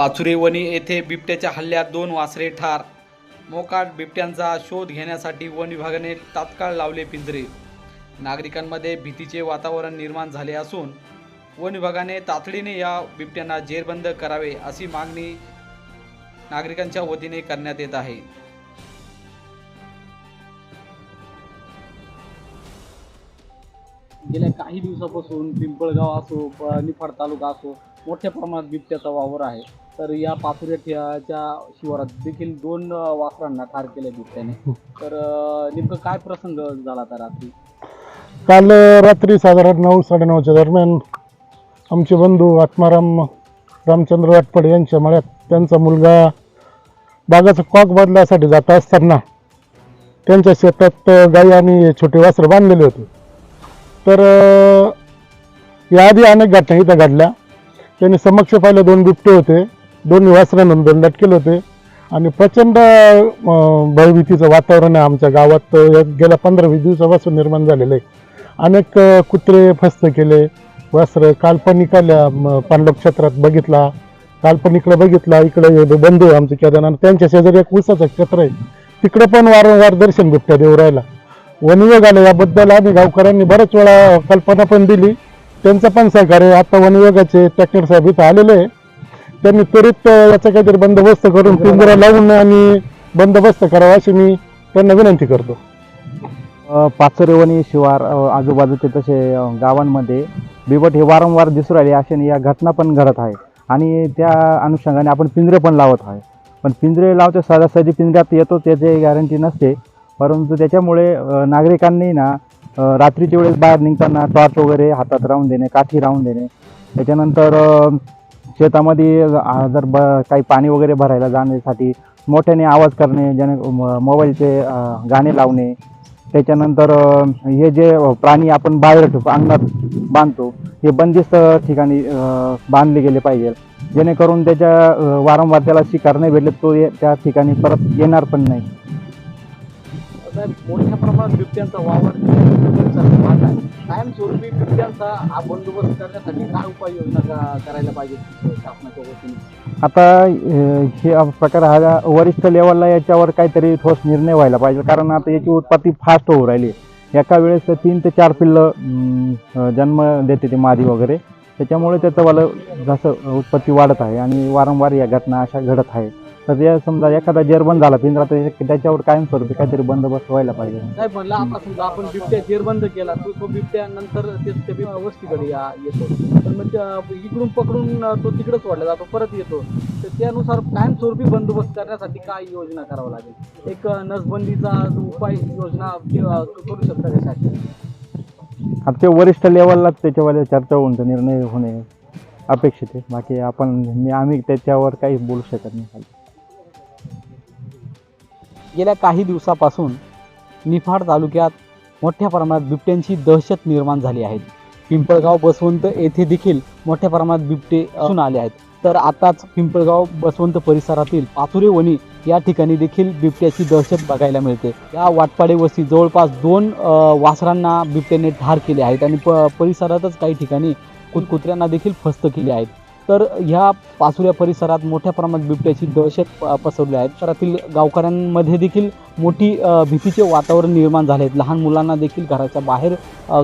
पाचुरेवणी येथे बिबट्याच्या हल्ल्यात दोन वासरे ठार. मोकाट बिबट्यांचा शोध घेण्यासाठी वन विभागाने तात्काळ लावले पिंजरे. नागरिकांमध्ये भीतीचे वातावरण निर्माण झाले असून वन विभागाने तातडीने या बिबट्यांना जेरबंद करावे अशी मागणी नागरिकांच्या वतीने करण्यात येत आहे. गेल्या काही दिवसापासून पिंपळगाव असो निफाड तालुका असो मोठ्या प्रमाणात बिबट्याचा वावर आहे. तर या पाचुऱ्याच्या शिवारात देखील दोन वासरांना ठार केले बिबट्याने. तर अ, नेमकं काय प्रसंग झाला त्या रात्री? काल रात्री साधारण नऊ साडेनऊच्या दरम्यान आमचे बंधू आत्माराम रामचंद्र वाटपडे यांच्या मळ्यात त्यांचा मुलगा बागाचा कॉक बदलासाठी जात असताना त्यांच्या शेतात गाई आणि छोटे वासरं बांधलेले होते. तर याआधी अनेक घटना इथं घडल्या. त्यांनी समक्ष पाहिलं दोन बिबटे होते दोन्ही वासरांना दंडट केले होते. आणि प्रचंड भयभीतीचं वातावरण आहे आमच्या गावात. गेल्या पंधरा वीस दिवसापासून निर्माण झालेलं आहे. अनेक कुत्रे फस्त केले वासरं काल्पनिक आल्या पांडव क्षेत्रात बघितला. काल्पनिकडे बघितला. इकडे बंधू आहे आमचे केदारनाथ. त्यांच्या शेजारी एक उसाचं क्षेत्र आहे. तिकडे पण वारंवार दर्शन बिबट्या देऊ राहिला. वनविभाग आलं याबद्दल आम्ही गावकऱ्यांनी बऱ्याच वेळा कल्पना पण दिली. त्यांचं पण सहकार्य आता वनविभागाचे टॅक्टर साहेब इथं आलेले आहे. त्यांनी त्वरित याचा काहीतरी बंदोबस्त करून पिंजरा लावून आणि बंदोबस्त करावा अशी मी त्यांना विनंती करतो. पाचरेवणी शिवार आजूबाजूचे तसे गावांमध्ये बिबट हे वारंवार दिसू राहिले अशा या घटना पण घडत आहे. आणि त्या अनुषंगाने आपण पिंजरे पण लावत आहे. पण पिंजरे लावते सहजासहजी पिंजऱ्यात येतो त्याची गॅरंटी नसते. परंतु त्याच्यामुळे नागरिकांनी ना रात्रीच्या वेळेस बाहेर निघताना टॉर्च वगैरे हातात राहून देणे काठी राहून देणे. त्याच्यानंतर शेतामध्ये जर ब काही पाणी वगैरे भरायला जाण्यासाठी मोठ्याने आवाज करणे ज्याने मोबाईलचे गाणे लावणे. त्याच्यानंतर हे जे प्राणी आपण बाहेर अंगणात बांधतो हे बंदिस्त ठिकाणी बांधले गेले पाहिजे. जेणेकरून त्याच्या वारंवार त्याला शिकार नाही भेटले तो त्या ठिकाणी परत येणार पण नाही. साहेब मोठ्या प्रमाणात बिबट्यांचा वावर वाढला आहे. कायमस्वरूपी बिबट्यांचा हा बंदोबस्त करण्यासाठी काय उपाययोजना करायला पाहिजे शासनाच्या वतीने? आता हे प्रकार हा वरिष्ठ लेवलला याच्यावर काहीतरी ठोस निर्णय व्हायला पाहिजे. कारण आता याची उत्पत्ती फास्ट होऊ राहिली एका वेळेस तीन ते चार पिल्लं जन्म देते ते मादी वगैरे. त्याच्यामुळे त्याचं वालं जसं उत्पत्ती वाढत आहे आणि वारंवार या घटना अशा घडत आहे तर या समजा एखादा जेरबंद झाला पिंजरा तर त्याच्यावर कायमस्वरूपी काहीतरी बंदोबस्त व्हायला पाहिजे. आता समजा आपण बिबट्या जेरबंद केला तो तो बिबट्या नंतर ते त्या वस्तीकडे या येतो. पण मग त्या- इकडून पकडून अं, तो तिकडे सोडला जातो परत येतो. तर त्यानुसार कायमस्वरूपी बंदोबस्त करण्यासाठी काय योजना करावं लागेल? एक अं, नसबंदीचा जो उपाय योजना करू शकता शासन आता ते वरिष्ठ लेवललाच त्याच्यावर चर्चा होऊन तो निर्णय होणे अपेक्षित आहे. बाकी आपण मी आम्ही त्याच्यावर काही बोलू शकत नाही. गेल्या काही दिवसापासून निफाड तालुक्यात मोठ्या प्रमाणात बिबट्यांची दहशत निर्माण झाली आहे. पिंपळगाव बसवंत येथे देखील मोठ्या प्रमाणात बिबटे असून आले आहेत. तर आताच पिंपळगाव बसवंत परिसरातील पाचुरे वणी या ठिकाणी देखील बिबट्याची दहशत बघायला मिळते. या वाटपाडे वस्ती जवळपास दोन वासरांना बिबट्याने ठार केले आहेत आणि प परिसरातच काही ठिकाणी कुत कुत्र्यांना देखील फस्त केले आहेत. तर ह्या पाचुऱ्या परिसरात मोठ्या प्रमाणात बिबट्याची दहशत प- पसरली आहे. शहरातील गावकऱ्यांमध्ये देखील मोठी भीतीचे वातावरण निर्माण झाले आहेत लहान मुलांना देखील घराच्या बाहेर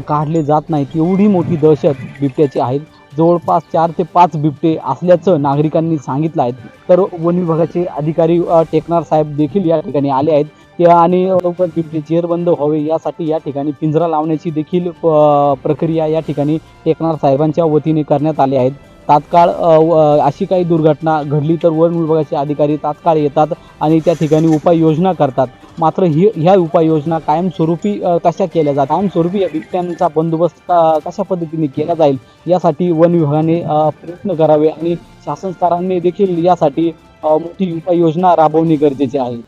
काढले जात नाहीत. एवढी मोठी दहशत बिबट्याची आहे. जवळपास चार ते पाच बिबटे असल्याचं नागरिकांनी सांगितलं आहे. तर वन विभागाचे अधिकारी टेकनार साहेब देखील या ठिकाणी आले आहेत. ते आणि लवकर बिबटे चेअरबंद व्हावे यासाठी या ठिकाणी पिंजरा लावण्याची देखील प्रक्रिया या ठिकाणी टेकनार साहेबांच्या वतीने करण्यात आली आहेत तात्काळ व- अशी काही दुर्घटना घडली तर वन विभागाचे अधिकारी तात्काळ येतात आणि त्या ठिकाणी उपाययोजना करतात. मात्र ही ह्या उपाययोजना कायमस्वरूपी कशा केल्या जातात कायमस्वरूपी बिबट्यांचा बंदोबस्त कशा पद्धतीने केला जाईल? यासाठी वन विभागाने प्रयत्न करावे आणि शासन स्तरांनी देखील यासाठी मोठी उपाययोजना राबवणे गरजेचे आहे.